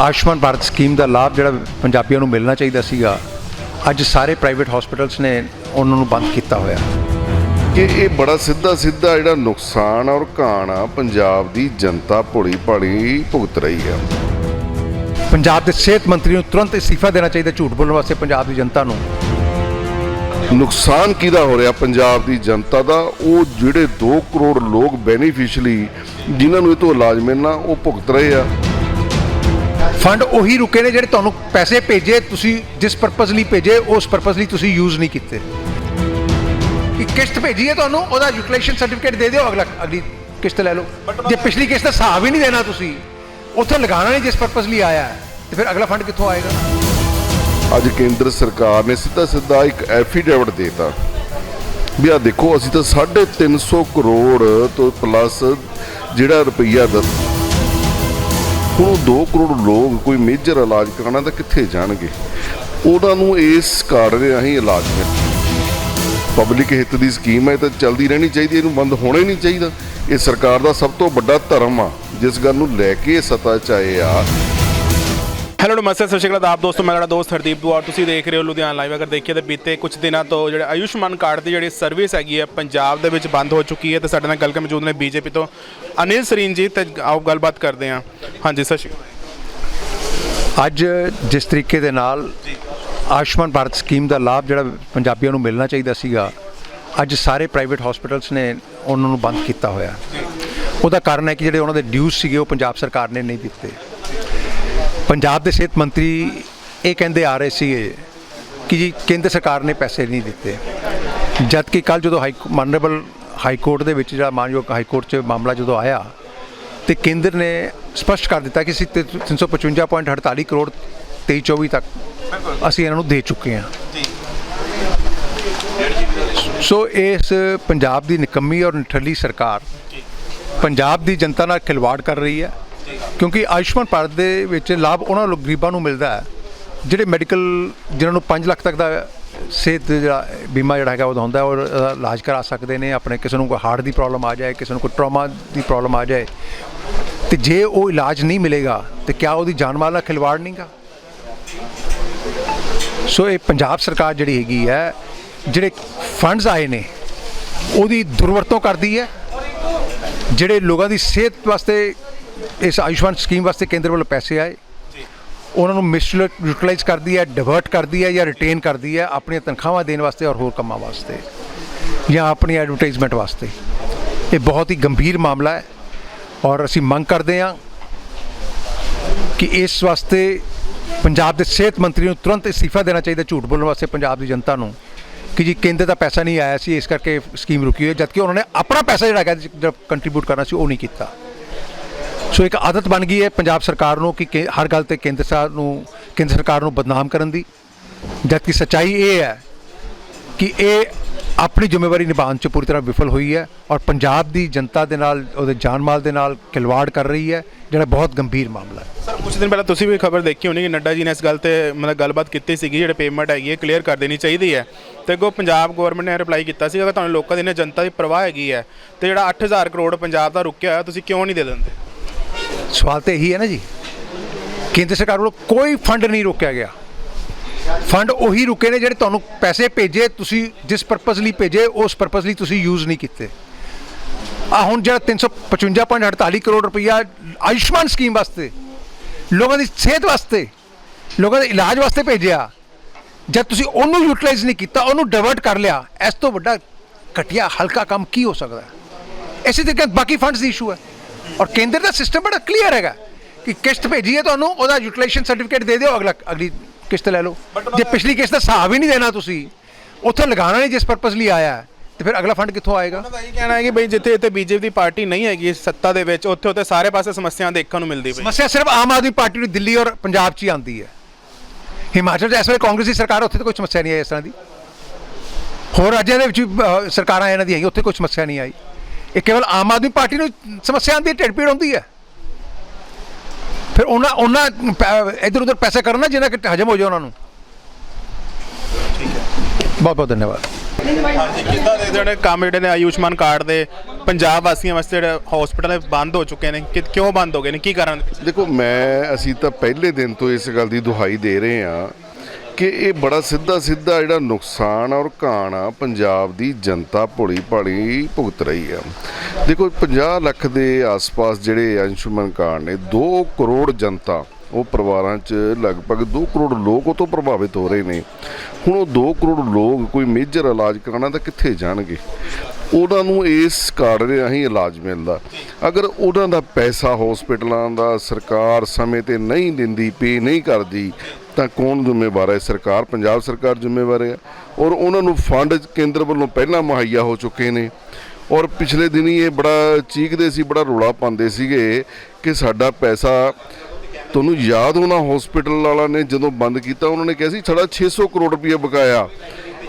Ayushman Bharat scheme ਦਾ ਲਾਭ ਜਿਹੜਾ ਪੰਜਾਬੀਆਂ ਨੂੰ ਮਿਲਣਾ ਚਾਹੀਦਾ ਸੀਗਾ ਅੱਜ ਸਾਰੇ ਪ੍ਰਾਈਵੇਟ ਹਸਪੀਟਲਸ ਨੇ ਉਹਨਾਂ ਨੂੰ ਬੰਦ ਕੀਤਾ ਹੋਇਆ। ਕਿ ਇਹ ਬੜਾ ਸਿੱਧਾ ਸਿੱਧਾ ਜਿਹੜਾ ਨੁਕਸਾਨ ਔਰ ਘਾਣ ਆ ਪੰਜਾਬ ਦੀ ਜਨਤਾ ਭੋਲੀ ਭਾਲੀ ਭੁਗਤ ਰਹੀ ਆ। ਪੰਜਾਬ ਦੇ ਸਿਹਤ ਮੰਤਰੀ ਨੂੰ ਤੁਰੰਤ ਅਸਤੀਫਾ ਦੇਣਾ ਚਾਹੀਦਾ ਝੂਠ ਬੋਲਣ ਵਾਸਤੇ ਪੰਜਾਬ ਦੀ ਜਨਤਾ ਨੂੰ। ਨੁਕਸਾਨ ਕਿਹਦਾ ਹੋ ਰਿਹਾ ਪੰਜਾਬ ਦੀ ਜਨਤਾ ਦਾ? ਉਹ ਜਿਹੜੇ 2 ਕਰੋੜ ਲੋਕ ਬੈਨੀਫੀਸ਼ੀਅਲੀ ਜਿਨ੍ਹਾਂ ਨੂੰ ਇਹ ਤੋਂ ਇਲਾਜ ਮਿਲਣਾ ਉਹ ਭੁਗਤ ਰਹੇ ਆ। ਫੰਡ ਉਹੀ ਰੁਕੇ ਨੇ ਜਿਹੜੇ ਤੁਹਾਨੂੰ ਪੈਸੇ ਭੇਜੇ ਤੁਸੀਂ ਜਿਸ ਪਰਪਸ ਲਈ ਭੇਜੇ ਉਸ ਪਰਪਸ ਲਈ ਤੁਸੀਂ ਯੂਜ਼ ਨਹੀਂ ਕੀਤੇ। ਕਿ ਕਿਸ਼ਤ ਭੇਜੀ ਹੈ ਤੁਹਾਨੂੰ ਉਹਦਾ ਯੂਟਿਲਾਈਜੇਸ਼ਨ ਸਰਟੀਫਿਕੇਟ ਦੇ ਦਿਓ ਅਗਲਾ ਅਗਲੀ ਕਿਸ਼ਤ ਲੈ ਲਓ। ਜੇ ਪਿਛਲੀ ਕਿਸ਼ਤ ਦਾ ਹਿਸਾਬ ਹੀ ਨਹੀਂ ਦੇਣਾ ਤੁਸੀਂ ਉੱਥੇ ਲਗਾਉਣਾ ਨਹੀਂ ਜਿਸ ਪਰਪਸ ਲਈ ਆਇਆ ਹੈ, ਤੇ ਫਿਰ ਅਗਲਾ ਫੰਡ ਕਿੱਥੋਂ ਆਏਗਾ? ਅੱਜ ਕੇਂਦਰ ਸਰਕਾਰ ਨੇ ਸਿੱਧਾ ਸਿੱਧਾ ਇੱਕ ਐਫੀਡੇਵਿਟ ਦੇਤਾ। ਵੀ ਆ ਦੇਖੋ ਅਸੀਂ ਤਾਂ 350 ਕਰੋੜ ਤੋਂ ਪਲੱਸ ਜਿਹੜਾ ਰੁਪਈਆ ਦਾ ਹੁਣ 2 ਕਰੋੜ ਲੋਕ ਕੋਈ ਮੇਜਰ ਇਲਾਜ ਕਰਾਉਣਾ ਤਾਂ ਕਿੱਥੇ ਜਾਣਗੇ? ਉਹਨਾਂ ਨੂੰ ਇਸ ਕਾਰਡ ਰਾਹੀਂ ਇਲਾਜ ਮਿਲ ਪਬਲਿਕ ਹਿੱਤ ਦੀ ਸਕੀਮ ਹੈ, ਇਹ ਤਾਂ ਚੱਲਦੀ ਰਹਿਣੀ ਚਾਹੀਦੀ ਇਹਨੂੰ ਬੰਦ ਹੋਣਾ ਹੀ ਨਹੀਂ ਚਾਹੀਦਾ। ਇਹ ਸਰਕਾਰ ਦਾ ਸਭ ਤੋਂ ਵੱਡਾ ਧਰਮ ਆ, ਜਿਸ ਗੱਲ ਨੂੰ ਲੈ ਕੇ ਸਤਾ 'ਚ ਆਏ ਆ। ਹੈਲੋ ਨਮਸਤੇ, ਸਤਿ ਸ਼੍ਰੀ ਅਕਾਲ ਆਪ ਦੋਸਤੋ, ਮੈਂ ਤੁਹਾਡਾ ਦੋਸਤ ਹਰਦੀਪ ਦੁਆਰ। ਤੁਸੀਂ ਦੇਖ ਰਹੇ ਹੋ ਲੁਧਿਆਣਾ ਲਾਈਵ ਅਗਰ ਦੇਖੀਏ ਤਾਂ ਬੀਤੇ ਕੁਝ ਦਿਨਾਂ ਤੋਂ ਜਿਹੜੇ ਆਯੁਸ਼ਮਾਨ ਕਾਰਡ ਦੀ ਜਿਹੜੀ ਸਰਵਿਸ ਹੈਗੀ ਹੈ, ਪੰਜਾਬ ਦੇ ਵਿੱਚ ਬੰਦ ਹੋ ਚੁੱਕੀ ਹੈ ਤੇ ਸਾਡੇ ਨਾਲ ਗੱਲ ਕਰ ਮੌਜੂਦ ਨੇ ਬੀਜੇਪੀ ਤੋਂ ਅਨਿਲ ਸਰੀਨ ਜੀ ਤੇ ਆਓ ਗੱਲਬਾਤ ਕਰਦੇ ਹਾਂ। ਹਾਂਜੀ ਸਤਿ ਸ਼੍ਰੀ ਅਕਾਲ। ਅੱਜ ਜਿਸ ਤਰੀਕੇ ਦੇ ਨਾਲ ਆਯੁਸ਼ਮਾਨ ਭਾਰਤ ਸਕੀਮ ਦਾ ਲਾਭ ਜਿਹੜਾ ਪੰਜਾਬੀਆਂ ਨੂੰ ਮਿਲਣਾ ਚਾਹੀਦਾ ਸੀਗਾ ਅੱਜ ਸਾਰੇ ਪ੍ਰਾਈਵੇਟ ਹਸਪੀਟਲਸ ਨੇ ਉਹਨਾਂ ਨੂੰ ਬੰਦ ਕੀਤਾ ਹੋਇਆ। ਉਹਦਾ ਕਾਰਨ ਹੈ ਕਿ ਜਿਹੜੇ ਉਹਨਾਂ ਦੇ ਡਿਊਜ਼ ਸੀਗੇ ਉਹ ਪੰਜਾਬ ਸਰਕਾਰ ਨੇ ਨਹੀਂ ਦਿੱਤੇ। ਪੰਜਾਬ ਦੇ ਸਿਹਤ ਮੰਤਰੀ ਇਹ ਕਹਿੰਦੇ ਆ ਰਹੇ ਸੀਗੇ ਕਿ ਜੀ ਕੇਂਦਰ ਸਰਕਾਰ ਨੇ ਪੈਸੇ ਨਹੀਂ ਦਿੱਤੇ। ਜਦ ਕਿ ਕੱਲ ਜਦੋਂ ਹਾਈ ਮਾਨਰੇਬਲ ਹਾਈ ਕੋਰਟ ਦੇ ਵਿੱਚ ਜਿਹੜਾ ਮਾਨਯੋਗ ਹਾਈ ਕੋਰਟ 'ਚ ਮਾਮਲਾ ਜਦੋਂ ਆਇਆ ਤੇ ਕੇਂਦਰ ਨੇ ਸਪਸ਼ਟ ਕਰ ਦਿੱਤਾ ਕਿ ਅਸੀਂ ਤੇ 355.48 ਕਰੋੜ 23 24 ਤੱਕ ਅਸੀਂ ਇਹਨਾਂ ਨੂੰ ਦੇ ਚੁੱਕੇ ਹਾਂ। ਸੋ ਇਸ ਪੰਜਾਬ ਦੀ ਨਿਕੰਮੀ ਔਰ ਨਿਠੱਲੀ ਸਰਕਾਰ ਪੰਜਾਬ ਦੀ ਜਨਤਾ ਨਾਲ ਖਿਲਵਾੜ ਕਰ ਰਹੀ ਹੈ। ਕਿਉਂਕਿ ਆਯੁਸ਼ਮਾਨ ਭਾਰਤ ਦੇ ਵਿੱਚ ਲਾਭ ਉਹਨਾਂ ਲੋਕ ਗਰੀਬਾਂ ਨੂੰ ਮਿਲਦਾ ਹੈ ਜਿਹੜੇ ਮੈਡੀਕਲ ਜਿਨ੍ਹਾਂ ਨੂੰ 5 ਲੱਖ ਤੱਕ ਦਾ ਸਿਹਤ ਜਿਹੜਾ ਬੀਮਾ ਜਿਹੜਾ ਹੈਗਾ ਉਹਦਾ ਹੁੰਦਾ ਹੈ, ਔਰ ਇਲਾਜ ਕਰਾ ਸਕਦੇ ਨੇ, ਆਪਣੇ ਕਿਸੇ ਨੂੰ ਕੋਈ ਹਾਰਟ ਦੀ ਪ੍ਰੋਬਲਮ ਆ ਜਾਏ, ਕਿਸੇ ਨੂੰ ਕੋਈ ਟਰਾਮਾ ਦੀ ਪ੍ਰੋਬਲਮ ਆ ਜਾਏ, ਤੇ ਜੇ ਉਹ ਇਲਾਜ ਨਹੀਂ ਮਿਲੇਗਾ, ਤੇ ਕਿਆ ਉਹਦੀ ਜਾਨ ਮਾਲ ਨਾਲ ਖਿਲਵਾੜ ਨਹੀਂਗਾ? ਸੋ ਇਹ ਪੰਜਾਬ ਸਰਕਾਰ ਜਿਹੜੀ ਹੈਗੀ ਹੈ, ਜਿਹੜੇ ਫੰਡਸ ਆਏ ਨੇ, ਉਹਦੀ ਦੁਰਵਰਤੋਂ ਕਰਦੀ ਹੈ, ਜਿਹੜੇ ਲੋਕਾਂ ਦੀ ਸਿਹਤ ਵਾਸਤੇ, ਇਸ ਆਯੁਸ਼ਮਾਨ ਸਕੀਮ ਵਾਸਤੇ ਕੇਂਦਰ ਵੱਲੋਂ ਪੈਸੇ ਆਏ ਉਹਨਾਂ ਨੂੰ ਮਿਸ ਯੂਟਿਲਾਈਜ਼ ਕਰਦੀ ਹੈ ਡਿਵਰਟ ਕਰਦੀ ਹੈ ਜਾਂ ਰਿਟੇਨ ਕਰਦੀ ਹੈ ਆਪਣੀਆਂ ਤਨਖਾਹਾਂ ਦੇਣ ਵਾਸਤੇ ਔਰ ਹੋਰ ਕੰਮਾਂ ਵਾਸਤੇ ਜਾਂ ਆਪਣੀ ਐਡਵਰਟਾਈਜ਼ਮੈਂਟ ਵਾਸਤੇ। ਇਹ ਬਹੁਤ ਹੀ ਗੰਭੀਰ ਮਾਮਲਾ ਹੈ ਔਰ ਅਸੀਂ ਮੰਗ ਕਰਦੇ ਹਾਂ ਕਿ ਇਸ ਵਾਸਤੇ ਪੰਜਾਬ ਦੇ ਸਿਹਤ ਮੰਤਰੀ ਨੂੰ ਤੁਰੰਤ ਅਸਤੀਫਾ ਦੇਣਾ ਚਾਹੀਦਾ, ਝੂਠ ਬੋਲਣ ਵਾਸਤੇ ਪੰਜਾਬ ਦੀ ਜਨਤਾ ਨੂੰ ਕਿ ਜੀ ਕੇਂਦਰ ਦਾ ਪੈਸਾ ਨਹੀਂ ਆਇਆ ਸੀ, ਇਸ ਕਰਕੇ ਸਕੀਮ ਰੁਕੀ ਹੋਈ ਹੈ, ਜਦਕਿ ਉਹਨਾਂ ਨੇ ਆਪਣਾ ਪੈਸਾ ਜਿਹੜਾ ਹੈਗਾ ਕੰਟਰੀਬਿਊਟ ਕਰਨਾ ਸੀ ਉਹ ਨਹੀਂ ਕੀਤਾ। ਸੋ ਇੱਕ ਆਦਤ ਬਣ ਗਈ ਹੈ ਪੰਜਾਬ ਸਰਕਾਰ ਨੂੰ ਕਿ ਕੇ- ਹਰ ਗੱਲ ਤੇ ਕੇਂਦਰ ਸਰਕਾਰ ਨੂੰ ਕੇਂਦਰ ਸਰਕਾਰ ਨੂੰ ਬਦਨਾਮ ਕਰਨ ਦੀ। ਜਦਕਿ ਸੱਚਾਈ ਇਹ ਹੈ ਕਿ ਇਹ ਆਪਣੀ ਜ਼ਿੰਮੇਵਾਰੀ ਨਿਭਾਉਣ 'ਚ ਪੂਰੀ ਤਰ੍ਹਾਂ ਵਿਫਲ ਹੋਈ ਹੈ ਔਰ ਪੰਜਾਬ ਦੀ ਜਨਤਾ ਦੇ ਨਾਲ, ਉਹਦੇ ਜਾਨ ਮਾਲ ਦੇ ਨਾਲ ਖਿਲਵਾੜ ਕਰ ਰਹੀ ਹੈ, ਜਿਹੜਾ ਬਹੁਤ ਗੰਭੀਰ ਮਾਮਲਾ ਹੈ। ਸਰ ਕੁਝ ਦਿਨ ਪਹਿਲਾਂ ਤੁਸੀਂ ਵੀ ਖਬਰ ਦੇਖੀ ਹੋਣੀ ਕਿ ਨੱਡਾ ਜੀ ਨੇ ਇਸ ਗੱਲ ਤੇ ਮਤਲਬ ਗੱਲਬਾਤ ਕੀਤੀ ਸੀਗੀ, ਜਿਹੜੇ ਪੇਮੈਂਟ ਹੈਗੀ ਹੈ ਕਲੀਅਰ ਕਰ ਦੇਣੀ ਚਾਹੀਦੀ ਹੈ। ਤੇ ਅੱਗੋਂ ਪੰਜਾਬ ਗਵਰਨਮੈਂਟ ਨੇ ਰਿਪਲਾਈ ਕੀਤਾ ਸੀ ਕਿ ਤੁਹਾਨੂੰ ਲੋਕਾਂ ਦੀ ਨੇ ਜਨਤਾ ਦੀ ਪਰਵਾਹ ਹੈਗੀ ਹੈ। ਤੇ ਜਿਹੜਾ 8000 ਕਰੋੜ ਪੰਜਾਬ ਦਾ ਰੁਕਿਆ ਹੋਇਆ, ਤੁਸੀਂ ਕਿਉਂ ਨਹੀਂ ਦੇ ਦਿੰਦੇ? ਸਵਾਲ ਤਾਂ ਇਹੀ ਹੈ ਨਾ ਜੀ। ਕੇਂਦਰ ਸਰਕਾਰ ਵੱਲੋਂ ਕੋਈ ਫੰਡ ਨਹੀਂ ਰੋਕਿਆ ਗਿਆ। ਫੰਡ ਉਹੀ ਰੁਕੇ ਨੇ ਜਿਹੜੇ ਤੁਹਾਨੂੰ ਪੈਸੇ ਭੇਜੇ, ਤੁਸੀਂ ਜਿਸ ਪਰਪਸ ਲਈ ਭੇਜੇ, ਉਸ ਪਰਪਸ ਲਈ ਤੁਸੀਂ ਯੂਜ਼ ਨਹੀਂ ਕੀਤੇ। ਆ ਹੁਣ ਜਿਹੜਾ 355.48 ਕਰੋੜ ਰੁਪਈਆ ਆਯੁਸ਼ਮਾਨ ਸਕੀਮ ਵਾਸਤੇ, ਲੋਕਾਂ ਦੀ ਸਿਹਤ ਵਾਸਤੇ, ਲੋਕਾਂ ਦੇ ਇਲਾਜ ਵਾਸਤੇ ਭੇਜਿਆ। ਜਦ ਤੁਸੀਂ ਉਹਨੂੰ ਯੂਟਿਲਾਈਜ਼ ਨਹੀਂ ਕੀਤਾ, ਉਹਨੂੰ ਡਾਇਵਰਟ ਕਰ ਲਿਆ, ਇਸ ਤੋਂ ਵੱਡਾ ਘਟੀਆ ਹਲਕਾ ਕੰਮ ਕੀ ਹੋ ਸਕਦਾ? ਹੈ ਇਸੇ ਤਰੀਕੇ ਬਾਕੀ ਫੰਡਸ ਦੀ ਇਸ਼ੂ ਹੈ। ਔਰ ਕੇਂਦਰ ਦਾ ਸਿਸਟਮ ਬੜਾ ਕਲੀਅਰ ਹੈਗਾ ਕਿ ਕਿਸ਼ਤ ਭੇਜੀ ਹੈ ਤੁਹਾਨੂੰ ਉਹਦਾ ਯੂਟਿਲਾਈਜੇਸ਼ਨ ਸਰਟੀਫਿਕੇਟ ਦੇ ਦਿਓ ਅਗਲਾ ਅਗਲੀ ਕਿਸ਼ਤ ਲੈ ਲਓ। ਜੇ ਪਿਛਲੀ ਕਿਸ਼ਤ ਦਾ ਹਿਸਾਬ ਹੀ ਨਹੀਂ ਦੇਣਾ ਤੁਸੀਂ ਉੱਥੇ ਲਗਾਉਣਾ ਨਹੀਂ ਜਿਸ ਪਰਪਸ ਲਈ ਆਇਆ ਹੈ, ਤੇ ਫਿਰ ਅਗਲਾ ਫੰਡ ਕਿੱਥੋਂ ਆਏਗਾ? ਉਹਨਾਂ ਦਾ ਇਹ ਕਹਿਣਾ ਹੈ ਕਿ ਬਈ ਜਿੱਥੇ ਇੱਥੇ ਬੀਜੇਪੀ ਦੀ ਪਾਰਟੀ ਨਹੀਂ ਹੈਗੀ ਸੱਤਾ ਦੇ ਵਿੱਚ ਉੱਥੇ ਉੱਥੇ ਸਾਰੇ ਪਾਸੇ ਸਮੱਸਿਆ ਦੇਖਣ ਨੂੰ ਮਿਲਦੀ ਪਈ। ਸਮੱਸਿਆ ਸਿਰਫ ਆਮ ਆਦਮੀ ਪਾਰਟੀ ਨੂੰ ਦਿੱਲੀ ਔਰ ਪੰਜਾਬ 'ਚ ਹੀ ਆਉਂਦੀ ਹੈ। ਹਿਮਾਚਲ 'ਚ ਇਸ ਵੇਲੇ ਕਾਂਗਰਸ ਦੀ ਸਰਕਾਰ ਉੱਥੇ ਤਾਂ ਕੋਈ ਸਮੱਸਿਆ ਨਹੀਂ ਆਈ ਇਸ ਤਰ੍ਹਾਂ ਦੀ। ਹੋਰ ਰਾਜਾਂ ਦੇ ਵਿੱਚ ਸਰਕਾਰਾਂ ਇਹਨਾਂ ਦੀਆਂ ਆਈ ਉੱਥੇ ਕੋਈ ਸਮੱਸਿਆ ਨਹੀਂ ਆਈ। ਇਹ ਕੇਵਲ ਆਮ ਆਦਮੀ ਪਾਰਟੀ ਨੂੰ ਸਮੱਸਿਆ ਆਉਂਦੀ ਹੈ ਢਿੱਡ ਪੀੜ ਹੁੰਦੀ ਹੈ। ਫਿਰ ਉਹਨਾਂ ਉਹਨਾਂ ਇਧਰ ਉਧਰ ਪੈਸੇ ਕਰਨਾ ਜਿਹਨਾਂ ਕਿ ਹਜਮ ਹੋ ਜਾਏ ਉਹਨਾਂ ਨੂੰ। ਬਹੁਤ ਬਹੁਤ ਧੰਨਵਾਦ। ਹਾਂਜੀ ਕਿੱਦਾਂ ਦੇ ਜਿਹੜੇ ਕੰਮ ਜਿਹੜੇ ਨੇ ਆਯੁਸ਼ਮਾਨ ਕਾਰਡ ਦੇ ਪੰਜਾਬ ਵਾਸੀਆਂ ਵਾਸਤੇ ਜਿਹੜੇ ਹਸਪੀਟਲ ਬੰਦ ਹੋ ਚੁੱਕੇ ਨੇ? ਕਿ ਕਿਉਂ ਬੰਦ ਹੋ ਗਏ ਨੇ? ਕੀ ਕਾਰਨ? ਦੇਖੋ ਮੈਂ ਅਸੀਂ ਤਾਂ ਪਹਿਲੇ ਦਿਨ ਤੋਂ ਇਸ ਗੱਲ ਦੀ ਦੁਹਾਈ ਦੇ ਰਹੇ ਹਾਂ ਕਿ ਇਹ ਬੜਾ ਸਿੱਧਾ ਸਿੱਧਾ ਜਿਹੜਾ ਨੁਕਸਾਨ ਔਰ ਘਾਣ ਆ, ਪੰਜਾਬ ਦੀ ਜਨਤਾ ਭੋਲੀ ਭਾਲੀ ਭੁਗਤ ਰਹੀ ਆ। ਦੇਖੋ 50 ਲੱਖ ਦੇ ਆਸ-ਪਾਸ ਜਿਹੜੇ ਅੰਸ਼ੁਮਨ ਕਾਰਡ ਨੇ 2 ਕਰੋੜ ਜਨਤਾ, ਉਹ ਪਰਿਵਾਰਾਂ 'ਚ ਲਗਭਗ 2 ਕਰੋੜ ਲੋਕ ਉਹ ਤੋਂ ਪ੍ਰਭਾਵਿਤ ਹੋ ਰਹੇ ਨੇ। ਹੁਣ ਉਹ 2 ਕਰੋੜ ਲੋਕ ਕੋਈ ਮੇਜਰ ਇਲਾਜ ਕਰਾਉਣਾ ਤਾਂ ਕਿੱਥੇ ਜਾਣਗੇ? ਉਹਨਾਂ ਨੂੰ ਇਸ ਕਾਰਡ ਦੇ ਰਾਹੀਂ ਇਲਾਜ ਮਿਲਦਾ। ਅਗਰ ਉਹਨਾਂ ਦਾ ਪੈਸਾ ਹਸਪੀਟਲਾਂ ਦਾ ਸਰਕਾਰ ਸਮੇਂ ਤੇ ਨਹੀਂ ਦਿੰਦੀ, ਪੇ ਨਹੀਂ ਕਰਦੀ ਤਾਂ ਕੌਣ ਜ਼ਿੰਮੇਵਾਰ ਹੈ? ਸਰਕਾਰ, ਪੰਜਾਬ ਸਰਕਾਰ ਜ਼ਿੰਮੇਵਾਰ ਹੈ। ਔਰ ਉਹਨਾਂ ਨੂੰ ਫੰਡ ਕੇਂਦਰ ਵੱਲੋਂ ਪਹਿਲਾਂ ਮੁਹੱਈਆ ਹੋ ਚੁੱਕੇ ਨੇ। ਔਰ ਪਿਛਲੇ ਦਿਨੀ ਇਹ ਬੜਾ ਚੀਕਦੇ ਸੀ, ਬੜਾ ਰੋਲਾ ਪਾਉਂਦੇ ਸੀਗੇ ਕਿ ਸਾਡਾ ਪੈਸਾ ਤੁਹਾਨੂੰ ਯਾਦ ਹੋਣਾ ਹਸਪੀਟਲ ਵਾਲਾ ਨੇ ਜਦੋਂ ਬੰਦ ਕੀਤਾ, ਉਹਨਾਂ ਨੇ ਕਿਹਾ ਸੀ ਸਾਡਾ 600 ਕਰੋੜ ਰੁਪਏ ਬਕਾਇਆ।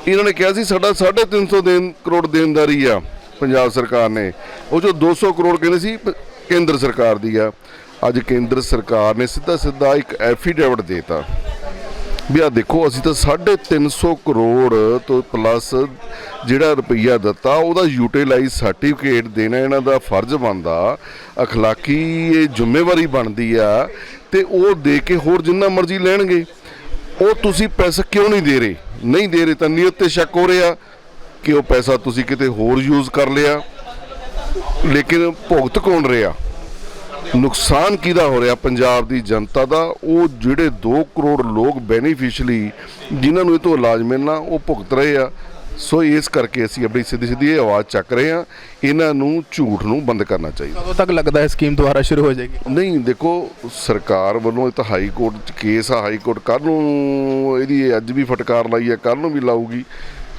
ਇਹਨਾਂ ਨੇ ਕਿਹਾ ਸੀ ਸਾਡਾ 350 ਦੇਣ, ਕਰੋੜ ਦੇਣਦਾਰੀ ਆ ਪੰਜਾਬ ਸਰਕਾਰ ਨੇ। ਉਹ ਜੋ 200 ਕਰੋੜ ਕਹਿੰਦੇ ਸੀ, ਕੇਂਦਰ ਸਰਕਾਰ ਦੀ ਆ। ਅੱਜ ਕੇਂਦਰ ਸਰਕਾਰ ਨੇ ਸਿੱਧਾ ਸਿੱਧਾ ਇੱਕ ਐਫੀਡੇਵਿਟ ਦੇਤਾ। ਵੀ ਆ ਦੇਖੋ, ਅਸੀਂ ਤਾਂ 350 ਕਰੋੜ ਤੋਂ ਪਲੱਸ ਜਿਹੜਾ ਰੁਪਈਆ ਦਿੱਤਾ, ਉਹਦਾ ਯੂਟਿਲਾਈਜ਼ ਸਰਟੀਫਿਕੇਟ ਦੇਣਾ ਇਹਨਾਂ ਦਾ ਫਰਜ਼ ਬਣਦਾ, ਅਖਲਾਕੀ ਇਹ ਜ਼ਿੰਮੇਵਾਰੀ ਬਣਦੀ ਆ, ਤੇ ਉਹ ਦੇ ਕੇ ਹੋਰ ਜਿੰਨਾ ਮਰਜ਼ੀ ਲੈਣਗੇ। ਉਹ ਤੁਸੀਂ ਪੈਸਾ ਕਿਉਂ ਨਹੀਂ ਦੇ ਰਹੇ? ਨਹੀਂ ਦੇ ਰਹੇ ਤਾਂ ਨੀਅਤ ਤੇ ਸ਼ੱਕ ਹੋ ਰਿਹਾ ਕਿ ਉਹ ਪੈਸਾ ਤੁਸੀਂ ਕਿਤੇ ਹੋਰ ਯੂਜ਼ ਕਰ ਲਿਆ। ਲੇਕਿਨ ਭੁਗਤ ਕੌਣ ਰਿਹਾ? ਨੁਕਸਾਨ ਕਿਹਦਾ ਹੋ ਰਿਹਾ ਪੰਜਾਬ ਦੀ ਜਨਤਾ ਦਾ? ਉਹ ਜਿਹੜੇ 2 ਕਰੋੜ ਲੋਕ ਬੈਨੀਫੀਸ਼ੀਅਲੀ ਜਿਨ੍ਹਾਂ ਨੂੰ ਇਹ ਤੋਂ ਇਲਾਜ ਮਿਲਣਾ ਉਹ ਭੁਗਤ ਰਹੇ ਆ। ਸੋ ਇਸ ਕਰਕੇ ਅਸੀਂ ਆਪਣੀ ਸਿੱਧੀ ਸਿੱਧੀ ਇਹ ਆਵਾਜ਼ ਚੱਕ ਰਹੇ ਆ ਇਹਨਾਂ ਨੂੰ ਝੂਠ ਨੂੰ ਬੰਦ ਕਰਨਾ ਚਾਹੀਦਾ। ਕਦੋਂ ਤੱਕ ਲੱਗਦਾ ਹੈ ਸਕੀਮ ਦੁਬਾਰਾ ਸ਼ੁਰੂ ਹੋ ਜਾਏਗੀ? ਨਹੀਂ ਦੇਖੋ ਸਰਕਾਰ ਵੱਲੋਂ ਇਹ ਤਾਂ ਹਾਈ ਕੋਰਟ 'ਚ ਕੇਸ ਆ ਹਾਈ ਕੋਰਟ ਕੱਲ ਨੂੰ ਇਹਦੀ ਅੱਜ ਵੀ ਫਟਕਾਰ ਲਾਈ ਹੈ ਕੱਲ ਨੂੰ ਵੀ ਲਾਊਗੀ।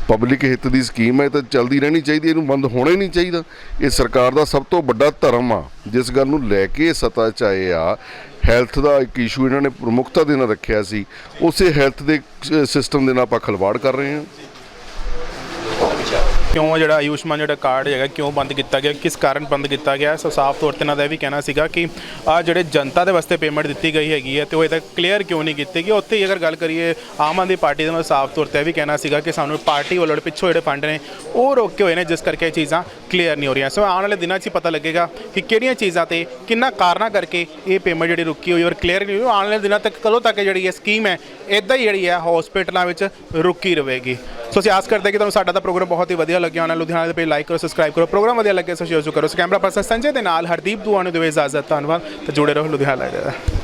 ਪਬਲਿਕ ਹਿੱਤ ਦੀ ਸਕੀਮ ਹੈ, ਇਹ ਤਾਂ ਚੱਲਦੀ ਰਹਿਣੀ ਚਾਹੀਦੀ ਇਹਨੂੰ ਬੰਦ ਹੋਣਾ ਹੀ ਨਹੀਂ ਚਾਹੀਦਾ। ਇਹ ਸਰਕਾਰ ਦਾ ਸਭ ਤੋਂ ਵੱਡਾ ਧਰਮ ਆ, ਜਿਸ ਗੱਲ ਨੂੰ ਲੈ ਕੇ ਇਹ ਸੱਤਾ 'ਚ ਆਏ ਆ, ਹੈਲਥ ਦਾ ਇੱਕ ਇਸ਼ੂ ਇਹਨਾਂ ਨੇ ਪ੍ਰਮੁੱਖਤਾ ਦੇ ਨਾਲ ਰੱਖਿਆ ਸੀ, ਉਸੇ ਹੈਲਥ ਦੇ ਸਿਸਟਮ ਦੇ ਨਾਲ ਆਪਾਂ ਖਲਵਾੜ ਕਰ ਰਹੇ ਹਾਂ। ਕਿਉਂ ਜਿਹੜਾ ਆਯੁਸ਼ਮਾਨ ਜਿਹੜਾ ਕਾਰਡ ਹੈਗਾ, ਕਿਉਂ ਬੰਦ ਕੀਤਾ ਗਿਆ, ਕਿਸ ਕਾਰਨ ਬੰਦ ਕੀਤਾ ਗਿਆ? ਸੋ ਸਾਫ਼ ਤੌਰ ਤੇ ਇਹਨਾਂ ਦਾ ਇਹ ਵੀ ਕਹਿਣਾ ਸੀਗਾ ਕਿ ਆ ਜਿਹੜੇ ਜਨਤਾ ਦੇ ਵਾਸਤੇ ਪੇਮੈਂਟ ਦਿੱਤੀ ਗਈ ਹੈਗੀ ਹੈ ਤੇ ਉਹ ਇਹ ਤੱਕ ਕਲੀਅਰ ਕਿਉਂ ਨਹੀਂ ਕੀਤੀ ਗਈ? ਉੱਥੇ ਹੀ ਅਗਰ ਗੱਲ ਕਰੀਏ, ਆਮ ਆਦਮੀ ਪਾਰਟੀ ਦੇ ਨਾਲ ਸਾਫ਼ ਤੌਰ ਤੇ ਇਹ ਵੀ ਕਹਿਣਾ ਸੀਗਾ ਕਿ ਸਾਨੂੰ ਪਾਰਟੀ ਵੱਲੋਂ ਜਿਹੜੇ ਪਿੱਛੋਂ ਜਿਹੜੇ ਫੰਡ ਨੇ, ਉਹ ਰੋਕੇ ਹੋਏ ਨੇ, ਜਿਸ ਕਰਕੇ ਇਹ ਚੀਜ਼ਾਂ ਕਲੀਅਰ ਨਹੀਂ ਹੋ ਰਹੀਆਂ। ਸੋ ਆਉਣ ਵਾਲੇ ਦਿਨਾਂ 'ਚ ਹੀ ਪਤਾ ਲੱਗੇਗਾ ਕਿ ਕਿਹੜੀਆਂ ਚੀਜ਼ਾਂ ਤੇ ਕਿੰਨਾ ਕਾਰਨਾਂ ਕਰਕੇ ਇਹ ਪੇਮੈਂਟ ਜਿਹੜੀ ਰੁਕੀ ਹੋਈ ਔਰ ਕਲੀਅਰ ਨਹੀਂ ਹੋਈ। ਆਉਣ ਵਾਲੇ ਦਿਨਾਂ ਤੱਕ, ਕਦੋਂ ਤੱਕ ਜਿਹੜੀ ਇਹ ਸਕੀਮ ਹੈ ਇਦਾਂ ਹੀ ਜਿਹੜੀ ਹੈ ਹਸਪੀਟਲਾਂ ਵਿੱਚ ਰੁਕੀ ਰਹੇਗੀ। ਸੋ ਅਸੀਂ ਆਸ ਕਰਦੇ ਕਿ ਤੁਹਾਨੂੰ ਸਾਡਾ ਤਾਂ ਪ੍ਰੋਗਰਾਮ ਬਹੁਤ ਹੀ ਵਧੀਆ ਲੱਗਿਆ ਹੋਣਾ। ਲੁਧਿਆਣਾ ਦੇ ਪੇਜ ਲਾਈਕ ਕਰੋ ਸਬਸਕ੍ਰਾਈਬ ਕਰੋ। ਪ੍ਰੋਗਰਾਮ ਵਧੀਆ ਲੱਗਿਆ ਸੋ ਸ਼ੇਅਰ ਕਰੋ। ਸੋ ਕੈਮਰਾ ਪਰਸਨ ਸੰਜੇ ਦੇ ਨਾਲ ਹਰਦੀਪ ਦੁਆ ਨੂੰ ਦਿਓ ਇਜਾਜ਼ਤ, ਧੰਨਵਾਦ। ਤੇ ਜੁੜੇ ਰਹੋ ਲੁਧਿਆਣਾ ਲਾਈਵ